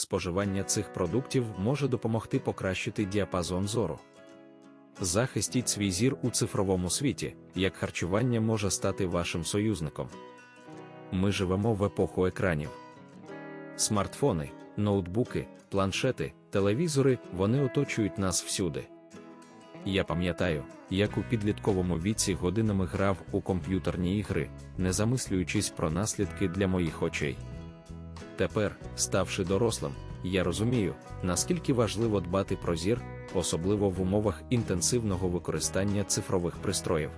споживання цих продуктів може допомогти покращити діапазон зору. Захистіть свій зір у цифровому світі, як харчування може стати вашим союзником. Ми живемо в епоху екранів. Смартфони, ноутбуки, планшети, телевізори вони оточують нас всюди. Я пам'ятаю, як у підлітковому віці годинами грав у комп'ютерні ігри, не замислюючись про наслідки для моїх очей. Тепер, ставши дорослим, я розумію, наскільки важливо дбати про зір, особливо в умовах інтенсивного використання цифрових пристроїв.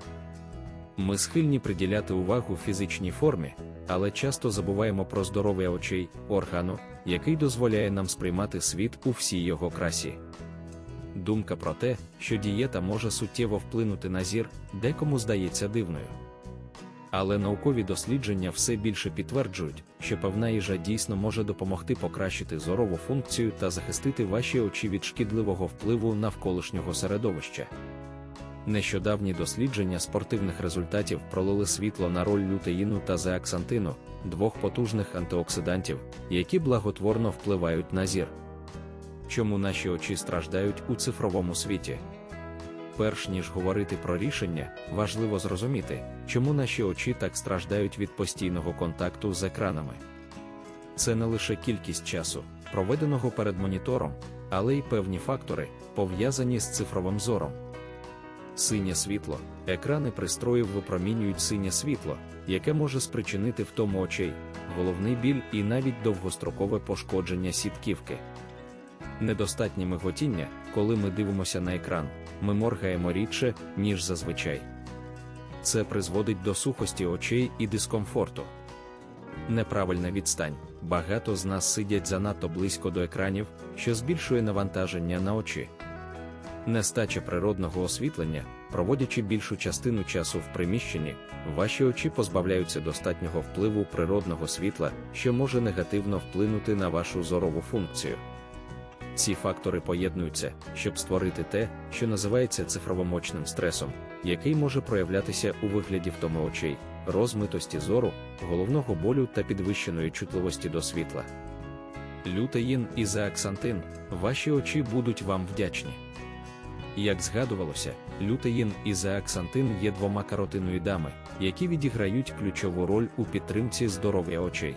Ми схильні приділяти увагу фізичній формі, але часто забуваємо про здоров'я очей, органу, який дозволяє нам сприймати світ у всій його красі. Думка про те, що дієта може суттєво вплинути на зір, декому здається дивною. Але наукові дослідження все більше підтверджують, що певна їжа дійсно може допомогти покращити зорову функцію та захистити ваші очі від шкідливого впливу навколишнього середовища. Нещодавні дослідження спортивних результатів пролили світло на роль лютеїну та зеаксантину, двох потужних антиоксидантів, які благотворно впливають на зір. Чому наші очі страждають у цифровому світі? Перш ніж говорити про рішення, важливо зрозуміти, чому наші очі так страждають від постійного контакту з екранами. Це не лише кількість часу, проведеного перед монітором, але й певні фактори, пов'язані з цифровим зором. Синє світло, екрани пристроїв випромінюють синє світло, яке може спричинити втому очей, головний біль і навіть довгострокове пошкодження сітківки. Недостатнє миготіння, коли ми дивимося на екран, ми моргаємо рідше, ніж зазвичай. Це призводить до сухості очей і дискомфорту. Неправильна відстань. Багато з нас сидять занадто близько до екранів, що збільшує навантаження на очі. Нестача природного освітлення, проводячи більшу частину часу в приміщенні, ваші очі позбавляються достатнього впливу природного світла, що може негативно вплинути на вашу зорову функцію. Ці фактори поєднуються, щоб створити те, що називається цифровомочним стресом, який може проявлятися у вигляді втоми очей, розмитості зору, головного болю та підвищеної чутливості до світла. Лютеїн і зааксантин, ваші очі будуть вам вдячні. Як згадувалося, лютеїн і зааксантин є двома каротиноїдами, які відіграють ключову роль у підтримці здоров'я очей.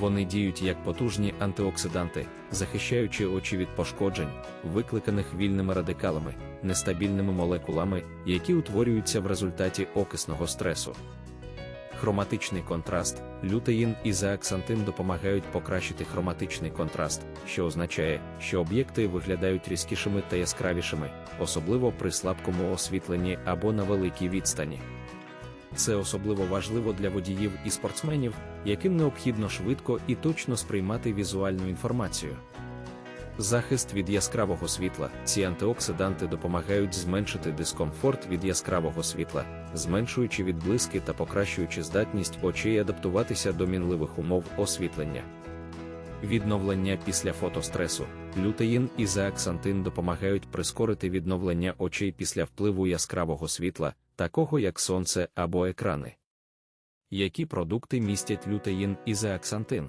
Вони діють як потужні антиоксиданти, захищаючи очі від пошкоджень, викликаних вільними радикалами, нестабільними молекулами, які утворюються в результаті окисного стресу. Хроматичний контраст, лютеїн і зааксантин допомагають покращити хроматичний контраст, що означає, що об'єкти виглядають різкішими та яскравішими, особливо при слабкому освітленні або на великій відстані. Це особливо важливо для водіїв і спортсменів, яким необхідно швидко і точно сприймати візуальну інформацію. Захист від яскравого світла. Ці антиоксиданти допомагають зменшити дискомфорт від яскравого світла, зменшуючи відблиски та покращуючи здатність очей адаптуватися до мінливих умов освітлення. Відновлення після фотостресу. Лютеїн і зааксантин допомагають прискорити відновлення очей після впливу яскравого світла, такого як сонце або екрани. Які продукти містять лютеїн і зааксантин?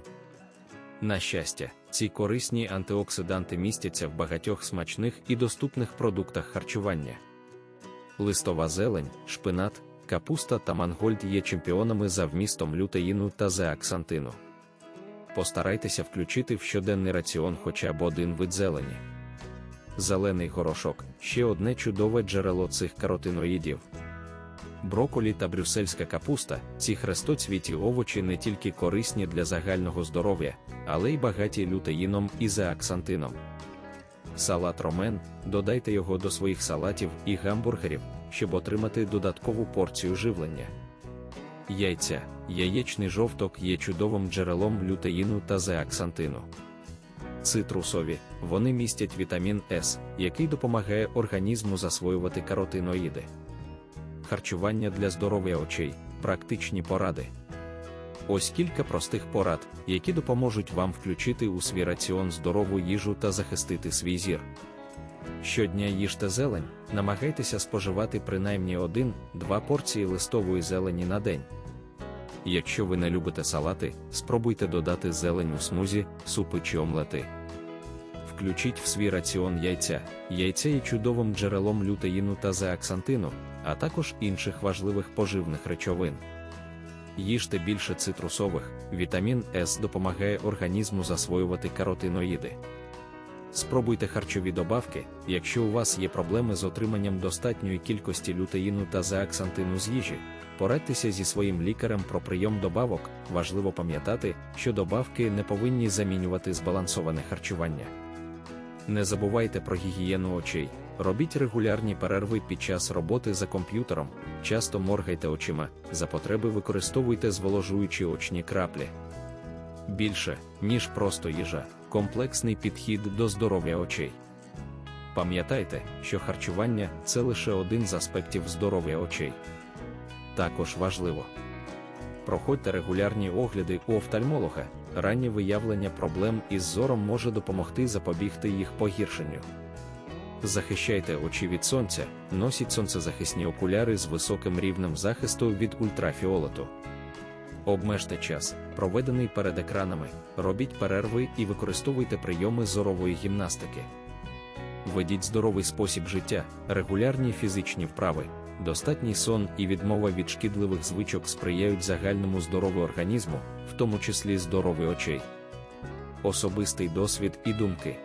На щастя, ці корисні антиоксиданти містяться в багатьох смачних і доступних продуктах харчування. Листова зелень, шпинат, капуста та мангольд є чемпіонами за вмістом лютеїну та зеаксантину. Постарайтеся включити в щоденний раціон хоча б один вид зелені. Зелений горошок ще одне чудове джерело цих каротиноїдів. Броколі та брюссельська капуста, ці хрестоцвіті овочі не тільки корисні для загального здоров'я, але й багаті лютеїном і зеаксантином. Салат ромен, додайте його до своїх салатів і гамбургерів, щоб отримати додаткову порцію живлення. Яйця, яєчний жовток є чудовим джерелом лютеїну та зеаксантину. Цитрусові, вони містять вітамін С, який допомагає організму засвоювати каротиноїди. Харчування для здоров'я очей, практичні поради. Ось кілька простих порад, які допоможуть вам включити у свій раціон здорову їжу та захистити свій зір. Щодня їжте зелень, намагайтеся споживати принаймні 1-2 порції листової зелені на день. Якщо ви не любите салати, спробуйте додати зелень у смузі, супи чи омлети. Включіть в свій раціон яйця. Яйця є чудовим джерелом лютеїну та зеаксантину, а також інших важливих поживних речовин. Їжте більше цитрусових, вітамін С допомагає організму засвоювати каротиноїди. Спробуйте харчові добавки, якщо у вас є проблеми з отриманням достатньої кількості лютеїну та зеаксантину з їжі. Порадьтеся зі своїм лікарем про прийом добавок. Важливо пам'ятати, що добавки не повинні замінювати збалансоване харчування. Не забувайте про гігієну очей. Робіть регулярні перерви під час роботи за комп'ютером, часто моргайте очима, за потреби використовуйте зволожуючі очні краплі. Більше, ніж просто їжа, комплексний підхід до здоров'я очей. Пам'ятайте, що харчування це лише один з аспектів здоров'я очей. Також важливо. Проходьте регулярні огляди у офтальмолога, раннє виявлення проблем із зором може допомогти запобігти їх погіршенню. Захищайте очі від сонця, носіть сонцезахисні окуляри з високим рівнем захисту від ультрафіолету. Обмежте час, проведений перед екранами, робіть перерви і використовуйте прийоми зорової гімнастики. Ведіть здоровий спосіб життя, регулярні фізичні вправи, достатній сон і відмова від шкідливих звичок сприяють загальному здоров'ю організму, в тому числі здоров'ю очей. Особистий досвід і думки.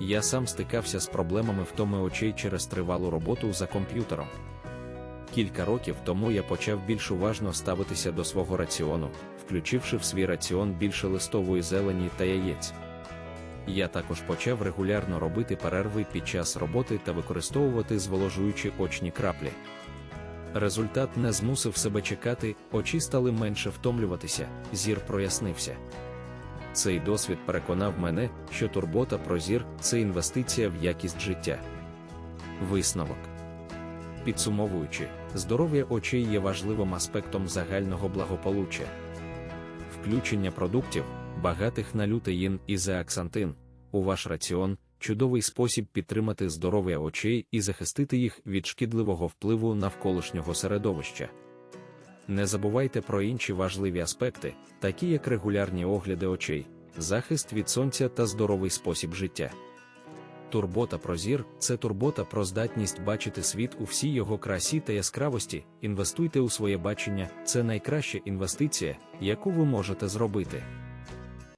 Я сам стикався з проблемами втоми очей через тривалу роботу за комп'ютером. Кілька років тому я почав більш уважно ставитися до свого раціону, включивши в свій раціон більше листової зелені та яєць. Я також почав регулярно робити перерви під час роботи та використовувати зволожуючі очні краплі. Результат не змусив себе чекати, очі стали менше втомлюватися, зір прояснився. Цей досвід переконав мене, що турбота про зір це інвестиція в якість життя. Висновок. Підсумовуючи, здоров'я очей є важливим аспектом загального благополуччя. Включення продуктів, багатих на лютеїн і зеаксантин, у ваш раціон чудовий спосіб підтримати здоров'я очей і захистити їх від шкідливого впливу навколишнього середовища. Не забувайте про інші важливі аспекти, такі як регулярні огляди очей, захист від сонця та здоровий спосіб життя. Турбота про зір це турбота про здатність бачити світ у всій його красі та яскравості. Інвестуйте у своє бачення, це найкраща інвестиція, яку ви можете зробити.